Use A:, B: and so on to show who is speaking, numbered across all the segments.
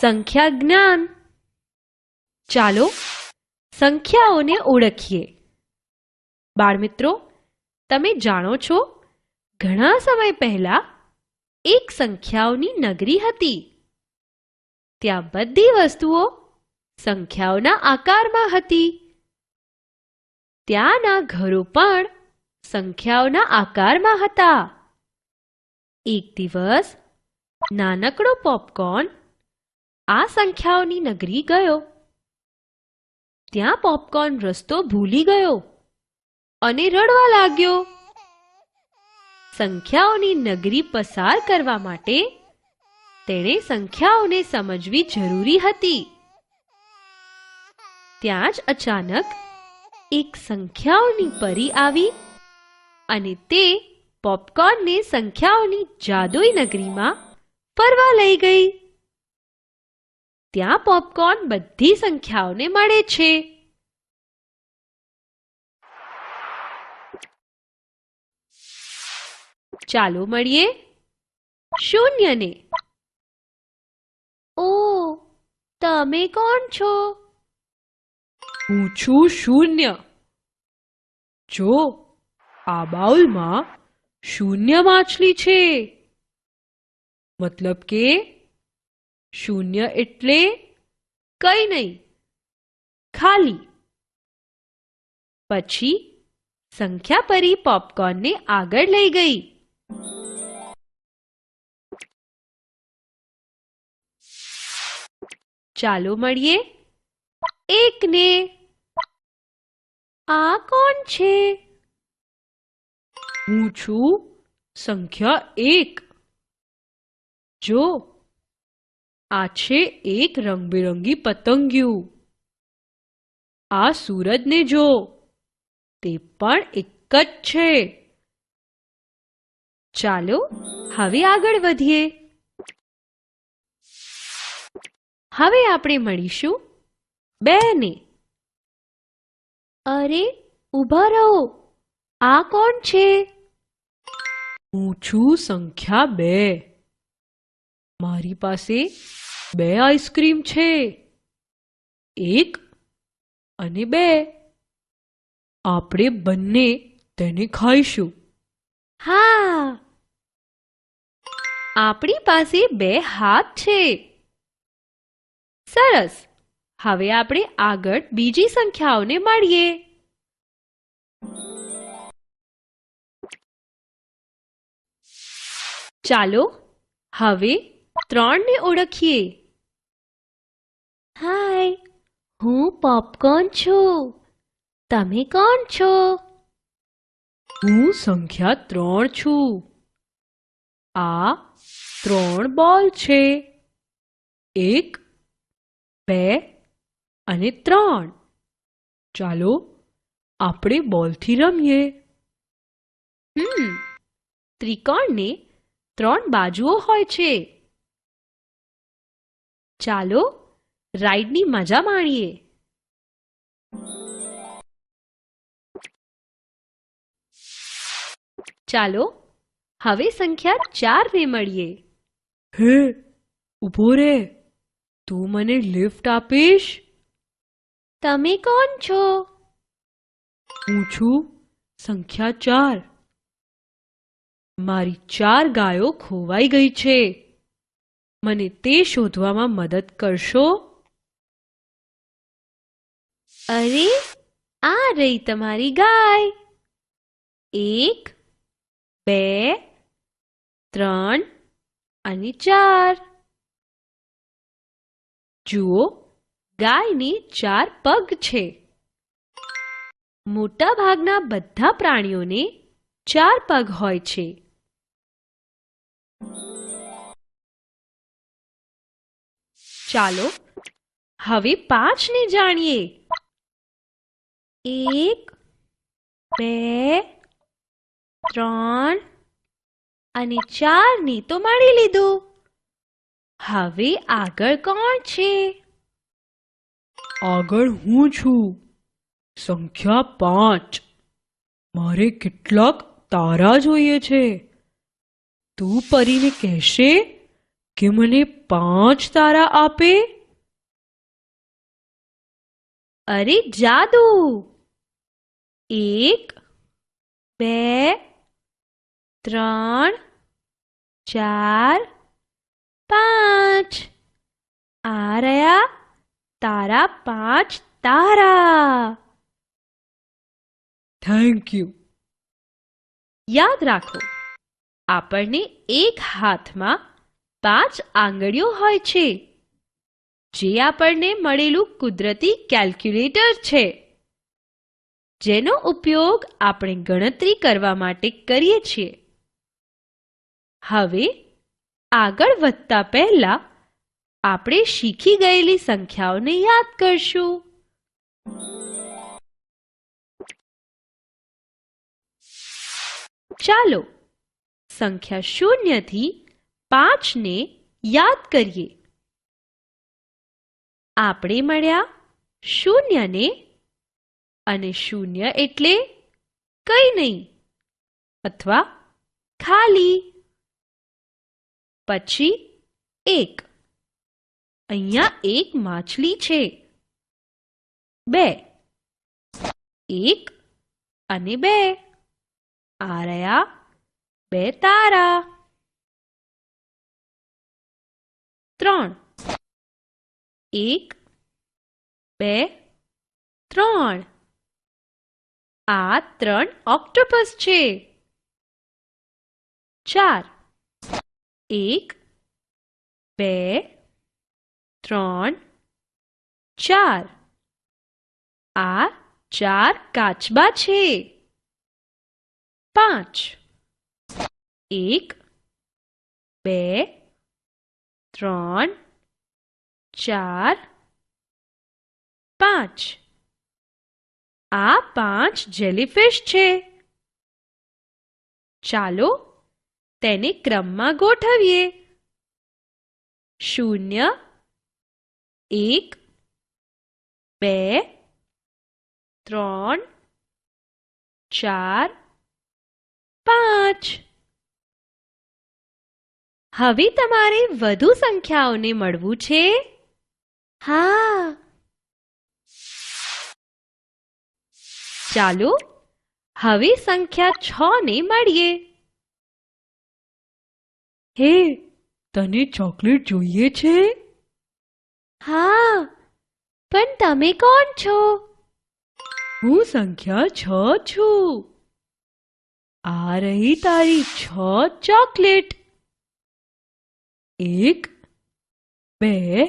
A: સંખ્યા જ્ઞાન. ચાલો સંખ્યાઓને ઓળખીએ. બાળમિત્રો, તમે જાણો છો, ઘણા સમય પહેલા એક સંખ્યાઓની નગરી હતી. ત્યાં બધી વસ્તુઓ સંખ્યાઓના આકારમાં હતી. ત્યાંના ઘરો પણ સંખ્યાઓના આકારમાં હતા. એક દિવસ નાનકડો પોપકોર્ન આ સંખ્યાઓની નગરી ગયો. ત્યાં પોપકોર્ન રસ્તો ભૂલી ગયો અને રડવા લાગ્યો. સંખ્યાઓની નગરી પસાર કરવા માટે તેણે સંખ્યાઓને સમજવી જરૂરી હતી. ત્યાં જ અચાનક એક સંખ્યાઓની પરી આવી અને તે પોપકોર્નને સંખ્યાઓની જાદુઈ નગરીમાં ફરવા લઈ ગઈ. ત્યાં પોપકોર્ન બધી સંખ્યાઓને મળે છે. ચાલો મળીએ. શૂન્યને. ઓ, તમે કોણ છો?
B: હું છું શૂન્ય. જો, આ બાઉલમાં શૂન્ય માછલી છે. મતલબ કે શૂન્ય એટલે
A: કઈ નહીં ખાલી પછી સંખ્યા પરી પોપકોર્નને આગળ લઈ ગઈ ચાલો મળીએ એકને આ કોણ છે
B: હું છું સંખ્યા એક જો આ છે એક રંગબેરંગી પતંગિયું. આ સૂરજને જો, તે પણ એક જ છે.
A: ચાલો, હવે આગળ વધીએ. હવે આપણે મળીશું બે ને અરે, ઊભા રહો. આ કોણ છે?
B: હું છું સંખ્યા બે. મારી પાસે બે આઈસ્ક્રીમ છે. એક અને બે. આપણે બંને તેને ખાઈશું.
A: હા. આપણી પાસે બે હાથ છે. સરસ. હવે આપણે આગળ બીજી સંખ્યાઓને મળીએ. ચાલો, હવે ત્રણને ઓળખીએ. હાય હું પોપકોર્ન છું. તમે કોણ છો?
B: હું સંખ્યા ત્રણ છું. આ ત્રણ બોલ છે. એક બે અને ત્રણ. ચાલો આપણે બોલથી રમીએ.
A: હમ. ત્રિકોણને ત્રણ બાજુઓ હોય છે. ચાલો રાઈડની મજા માણીએ. ચાલો હવે સંખ્યા ચાર ને મળીએ.
B: હે ઊભો રે. તું મને લિફ્ટ આપીશ?
A: તમે કોણ છો?
B: હું છું સંખ્યા ચાર. મારી ચાર ગાયો ખોવાઈ ગઈ છે. મને તે શોધવામાં મદદ કરશો?
A: અરે, આ રહી તમારી ગાય. એક, બે, ત્રણ અને ચાર. જુઓ, ગાયને ચાર પગ છે. મોટા ભાગના બધા પ્રાણીઓને ચાર પગ હોય છે. ચાલો હવે પાંચને જાણીએ. એક, બે, ત્રણ અને ચારને તો મળી લીધું. હવે આગળ કોણ છે?
B: આગળ હું છું. સંખ્યા પાંચ. મારે કેટલાક તારા જોઈએ છે. તું પરીને કહેશે? કે મને પાંચ તારા આપે
A: અરે જાદુ એક બે ત્રણ ચાર પાંચ આ રહ્યા તારા પાંચ તારા
B: થેન્ક યુ
A: યાદ રાખો આપણને એક હાથમાં પાંચ આંગળીઓ હોય છે. જે આપણને મળેલું કુદરતી કેલ્ક્યુલેટર છે. જેનો ઉપયોગ આપણે ગણતરી કરવા માટે કરીએ છીએ. હવે, આગળ વધતા પહેલા આપણે શીખી ગયેલી સંખ્યાઓને યાદ કરશું. ચાલો, સંખ્યા શૂન્યથી પાંચને યાદ કરીએ. આપણે મળ્યા શૂન્યને અને શૂન્ય એટલે કંઈ નહીં અથવા ખાલી. પછી એક. અહીંયા એક માછલી છે. બે. એક અને બે. આ રહ્યા બે તારા. ત્રણ. એક, બે, ત્રણ. આ ત્રણ ઓક્ટોપસ છે. ચાર. એક, બે, ત્રણ. ચાર. આ ચાર કાચબા છે. પાંચ. એક, બે ત્રણ, ચાર, પાંચ. આ પાંચ જેલીફિશ છે. ચાલો તેને ક્રમમાં ગોઠવીએ. શૂન્ય, એક, બે, ત્રણ, ચાર, પાંચ. હવે તમારે વધુ સંખ્યાઓને મળવું છે. હા. ચાલો હવે સંખ્યા છ ને મળીએ.
B: હે તને ચોકલેટ જોઈએ છે?
A: હા. પણ તમે કોણ છો?
B: હું સંખ્યા છ છું. આ રહી તારી છ ચોકલેટ. એક બે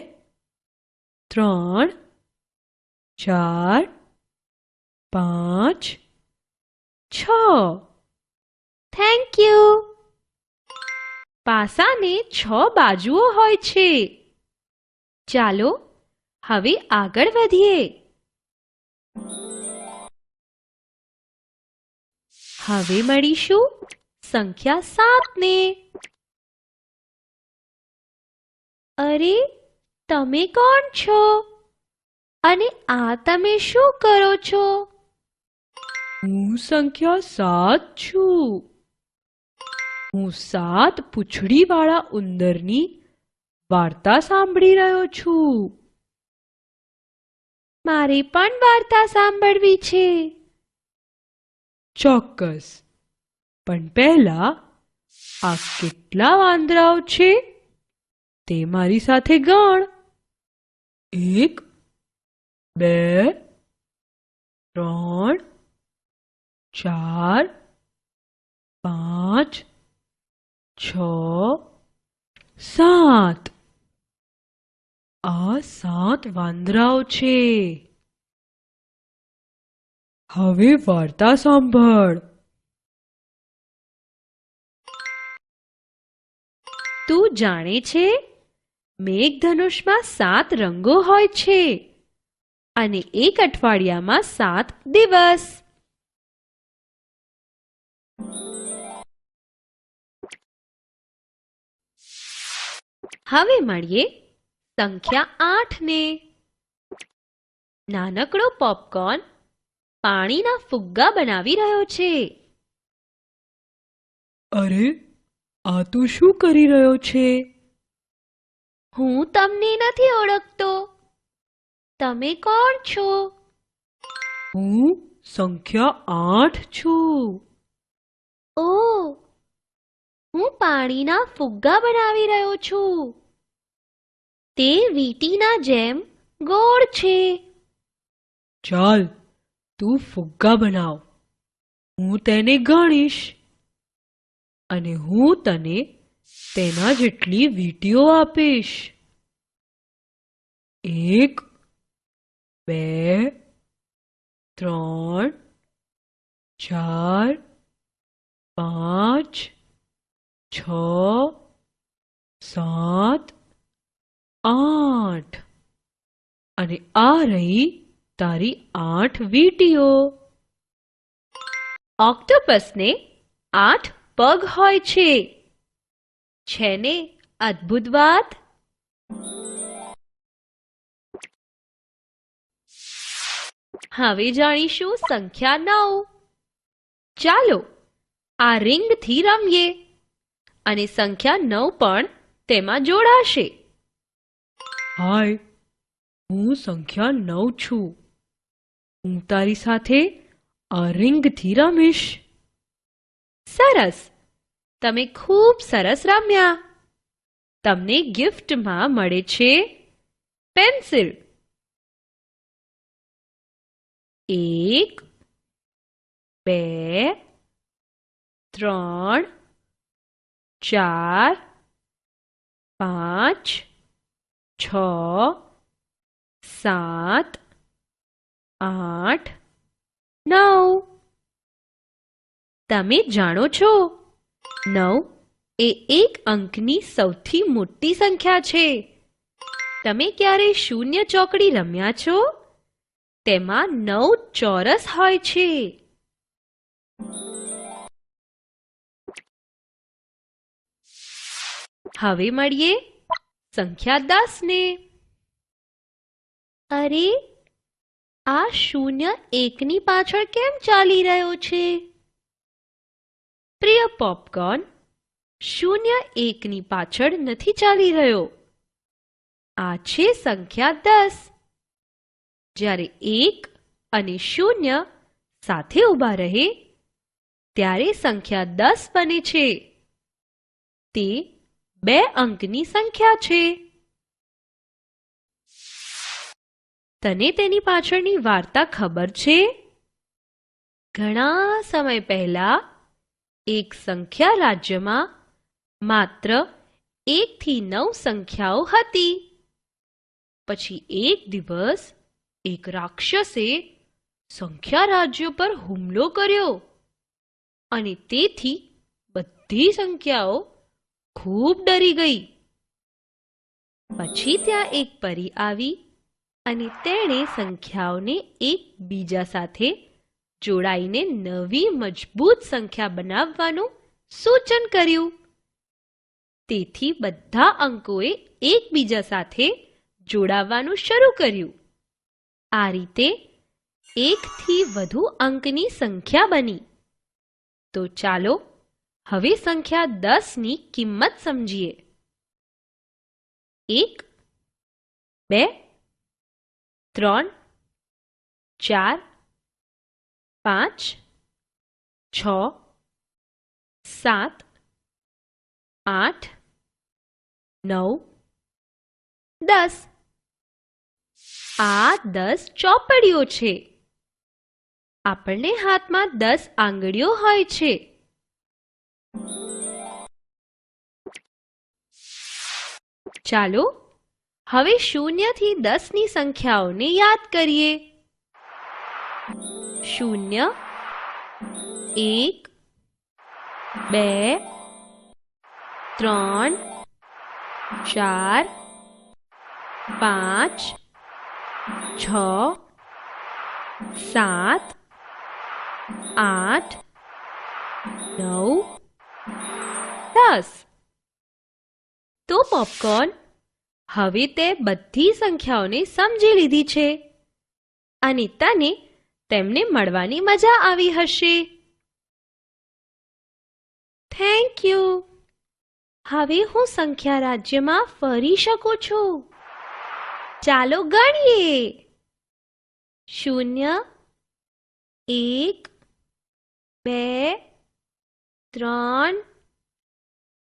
B: ત્રણ ચાર પાંચ છ.
A: થેન્ક યુ પાસાને છ બાજુઓ હોય છે. ચાલો હવે આગળ વધીએ. હવે મળીશું સંખ્યા સાતને. અરે તમે કોણ છો? અને આ તમે શું કરો છો?
B: હું સંખ્યા સાત છું. હું સાત પૂંછડીવાળા ઉંદરની વાર્તા સાંભળી રહ્યો છું.
A: મારે પણ વાર્તા સાંભળવી છે.
B: ચોક્કસ. પણ પહેલા આ કેટલા વાંદરાઓ છે? તે મારી સાથે ગણ. એક, બે, ત્રણ, ચાર, પાંચ, છ, સાત. આ સાત વાંદરાઓ છે. હવે વાર્તા સાંભળ.
A: તું જાણે છે મેઘધનુષમાં સાત રંગો હોય છે અને એક અઠવાડિયામાં સાત દિવસ. હવે મળીએ સંખ્યા આઠને. નાનકડો પોપકોર્ન પાણીના ફુગ્ગા બનાવી રહ્યો છે.
B: અરે, આ તું શું કરી રહ્યો છે?
A: હું તમને નથી ઓળખતો. તમે કોણ છો?
B: હું સંખ્યા આઠ છું.
A: ઓ હું પાણીના ફુગ્ગા બનાવી રહ્યો છું. તે વીંટીના જેમ ગોળ છે.
B: ચાલ તું ફુગ્ગા બનાવ. હું તેને ગણીશ. અને હું તને તેના જેટલી વીટીઓ આપીશ. એક, બે, ત્રણ, ચાર, પાંચ, છ, સાત, આઠ. અને આ રહી તારી આઠ વીટીઓ.
A: ઓક્ટોપસને આઠ પગ હોય છે. છે ને અદ્ભુત વાત? હવે જાણીશું સંખ્યા નવ. ચાલો આ રિંગથી રમીએ. અને સંખ્યા નવ પણ તેમાં જોડાશે.
B: હાય હું સંખ્યા નવ છું. હું તારી સાથે આ રિંગથી રમીશ.
A: સરસ. તમે ખૂબ સરસ રમ્યા. તમને ગિફ્ટમાં મળે છે પેન્સિલ. એક, બે, ત્રણ, ચાર, પાંચ, છ, સાત, આઠ, નવ. તમે જાણો છો નવ, એ એક અંકની સૌથી મોટી સંખ્યા છે. તમે ક્યારે શૂન્ય ચોકડી રમ્યા છો? તેમાં નવ ચોરસ હોય છે. હવે મળીએ સંખ્યા દસ ને અરે, આ શૂન્ય એકની પાછળ કેમ ચાલી રહ્યો છે? પ્રિય પોપકોર્ન, શૂન્ય એકની પાછળ નથી ચાલી રહ્યો. આ છે સંખ્યા દસ. જ્યારે એક અને શૂન્ય સાથે ઊભા રહે, ત્યારે સંખ્યા દસ બને છે. તે બે અંકની સંખ્યા છે. તને તેની પાછળની વાર્તા ખબર છે? ઘણા સમય પહેલા એક સંખ્યા રાજ્યમાં માત્ર એકથી નવ સંખ્યાઓ હતી. પછી એક દિવસ એક રાક્ષસે સંખ્યા રાજ્યો પર હુમલો કર્યો અને તેથી બધી સંખ્યાઓ ખૂબ ડરી ગઈ. પછી ત્યાં એક પરી આવી અને તેણે સંખ્યાઓને એકબીજા સાથે જોડાઈને નવી મજબૂત સંખ્યા બનાવવાનું સૂચન કર્યું. તેથી બધા અંકોએ એકબીજા સાથે જોડાવાનું શરૂ કર્યું. આ રીતે એકથી વધુ અંકની સંખ્યા બની. તો ચાલો હવે સંખ્યા દસની કિંમત સમજીએ. એક, બે, ત્રણ, ચાર પાંચ, છ, સાત, આઠ, નવ, દસ. આ દસ ચોપડીઓ છે. આપણને હાથમાં દસ આંગળીઓ હોય છે. ચાલો, હવે શૂન્યથી દસની સંખ્યાઓને યાદ કરીએ. શૂન્ય, એક, બે, ત્રણ, ચાર, પાંચ, છ, સાત, આઠ, નવ, દસ. તો પોપકોર્ન, હવે તે બધી સંખ્યાઓને સમજી લીધી છે. અને તને તેમને મળવાની મજા આવી હશે. થેન્ક યુ હવે હું સંખ્યા રાજ્યમાં ફરી શકું છું. ચાલો ગણીએ. શૂન્ય, એક, બે, ત્રણ,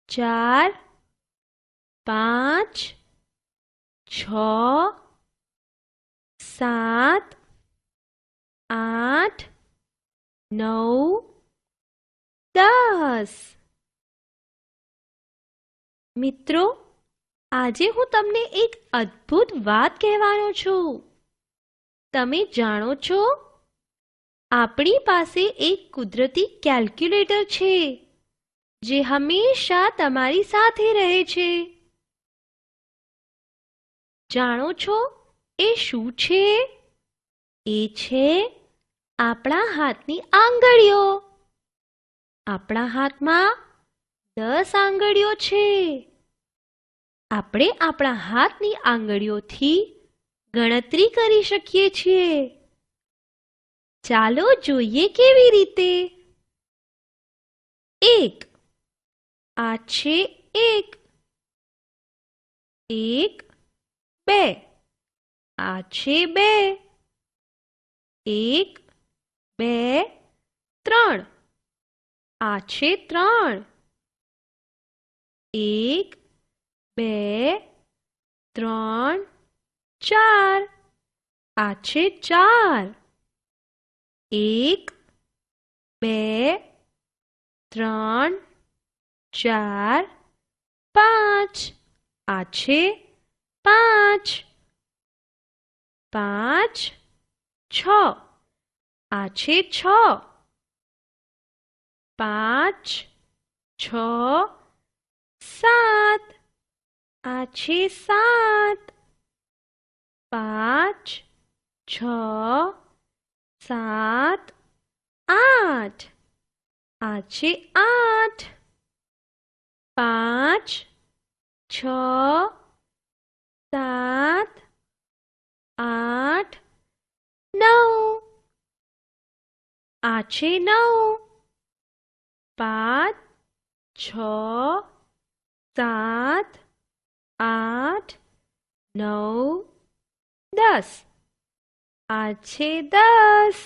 A: ચાર, પાંચ, છ, સાત આઠ, નવ, દસ. મિત્રો, આજે હું તમને એક અદ્ભુત વાત કહેવાનો છું. તમે જાણો છો, આપણી પાસે એક કુદરતી કેલ્ક્યુલેટર છે, જે હંમેશા તમારી સાથે રહે છે. જાણો છો, એ શું છે? એ છે આપણા હાથની આંગળીઓ. આપણા હાથમાં દસ આંગળીઓ છે. આપણે આપણા હાથની આંગળીઓથી ગણતરી કરી શકીએ છીએ. ચાલો જોઈએ કેવી રીતે? એક. આ છે એક. એક, બે. આ છે બે. એક, બે, ત્રણ. આ છે ત્રણ. એક, બે, ત્રણ, ચાર. આ છે ચાર. એક, બે, ત્રણ, ચાર, પાંચ. આ છે પાંચ. પાંચ છ. આ છે છ. પાંચ, છ, સાત. આ છે સાત. પાંચ, છ, સાત, આઠ. આ છે આઠ. પાંચ, છ, સાત, આઠ નવ. આ છે નવ. પાંચ છ સાત આઠ નવ દસ. આ છે દસ.